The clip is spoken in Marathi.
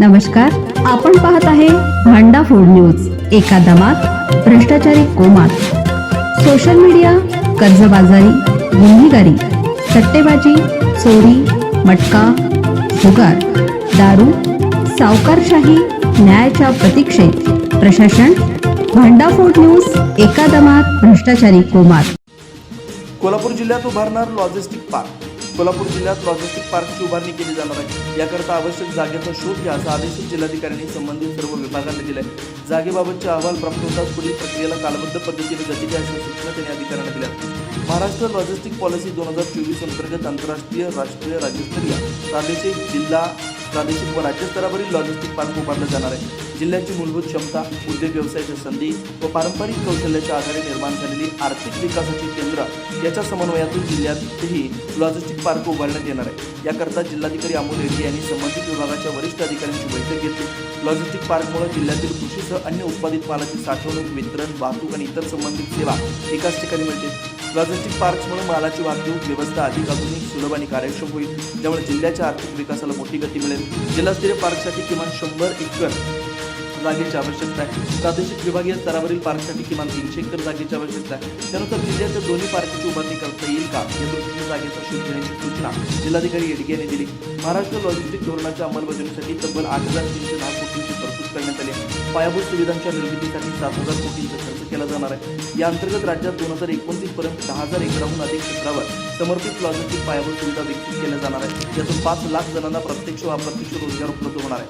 नमस्कार आपण पाहत आहे भांडा फोड न्यूज एका दमात भ्रष्टाचारी कोमात. सोशल मीडिया कर्जबाजारी गुन्हेगारी सट्टेबाजी चोरी मटका जुगार दारू सावकारशाही न्यायाच्या प्रतीक्षेत. प्रशासन भांडाफोड न्यूज एका दमात भ्रष्टाचारी कोमात. कोल्हापूर जिल्ह्यात उभारणार लॉजिस्टिक पार्क कोल्हापूर जिल्ह्यात लॉजिस्टिक पार्कची उभारणी केली जाणार आहे. याकरता आवश्यक जागेचा शोध घ्या असा आदेश जिल्हाधिकाऱ्यांनी संबंधित सर्व विभागांना आहे जागेबाबतचे अहवाल प्राप्त होताच पुढील प्रक्रियेला कालबद्ध पद्धतीने गती द्या अशा सूचना त्यांनी अधिकाऱ्यांना दिल्या. महाराष्ट्र लॉजिस्टिक पॉलिसी दोन हजार चोवीस अंतर्गत आंतरराष्ट्रीय राष्ट्रीय राज्यस्तरीय प्रादेशिक जिल्हा प्रादेशिक व राज्यस्तरावरील लॉजिस्टिक पार्क उभारलं जाणार आहे जिल्ह्याची मूलभूत क्षमता उद्योग व्यवसायाच्या संधी व पारंपरिक कौशल्याच्या आधारे निर्माण झालेली आर्थिक विकासाची केंद्र याच्या समन्वयातून जिल्ह्यातही लॉजिस्टिक पार्क उभारण्यात येणार आहे. याकरता जिल्हाधिकारी अमोल रेड्डी यांनी संबंधित विभागाच्या वरिष्ठ अधिकाऱ्यांची बैठक घेतली. लॉजिस्टिक पार्कमुळे जिल्ह्यातील कृषीसह अन्य उत्पादित मालाची साठवणूक वितरण वाहतूक आणि इतर संबंधित सेवा एकाच ठिकाणी मिळतील लॉजिस्टिक म्हणून मालाची वाहतूक व्यवस्था अधिक आधुनिक सुलभ आणि कार्यक्षम होईल. त्यामुळे जिल्ह्याच्या आर्थिक विकासाला मोठी गती मिळेल. जिल्हास्तरीय पार्कसाठी किमान शंभर एकर जागेची आवश्यकता आहे. प्रादेशिक विभागीय स्तरावरील पार्कसाठी किमान तीनशे एकर जागेची आवश्यकता आहे. त्यानुसार जिल्ह्याच्या दोन्ही पार्कची उभारणी करता येईल का? या दृष्टीने जागेचा शोध घेण्याची सूचना जिल्हाधिकारी येडगे यांनी दिली. महाराष्ट्र लॉजिस्टिक धोरणाच्या अंमलबजावणीसाठी तब्बल आठ हजार तीनशे दहा कोटींची तरतूद करण्यात आली आहे. पायाभूत सुविधांच्या निर्मितीसाठी सात हजार कोटींचा खर्च केला जाणार आहे. या अंतर्गत राज्यात दोन हजार एकोणतीस पर्यंत दहा हजार एकराहून अधिक क्षेत्रावर समर्पित लॉजिस्टिक पायाभूत सुविधा विकसित केल्या जाणार आहेत. यातून पाच लाख जणांना प्रत्यक्ष व अप्रत्यक्ष रोजगार उपलब्ध होणार आहे.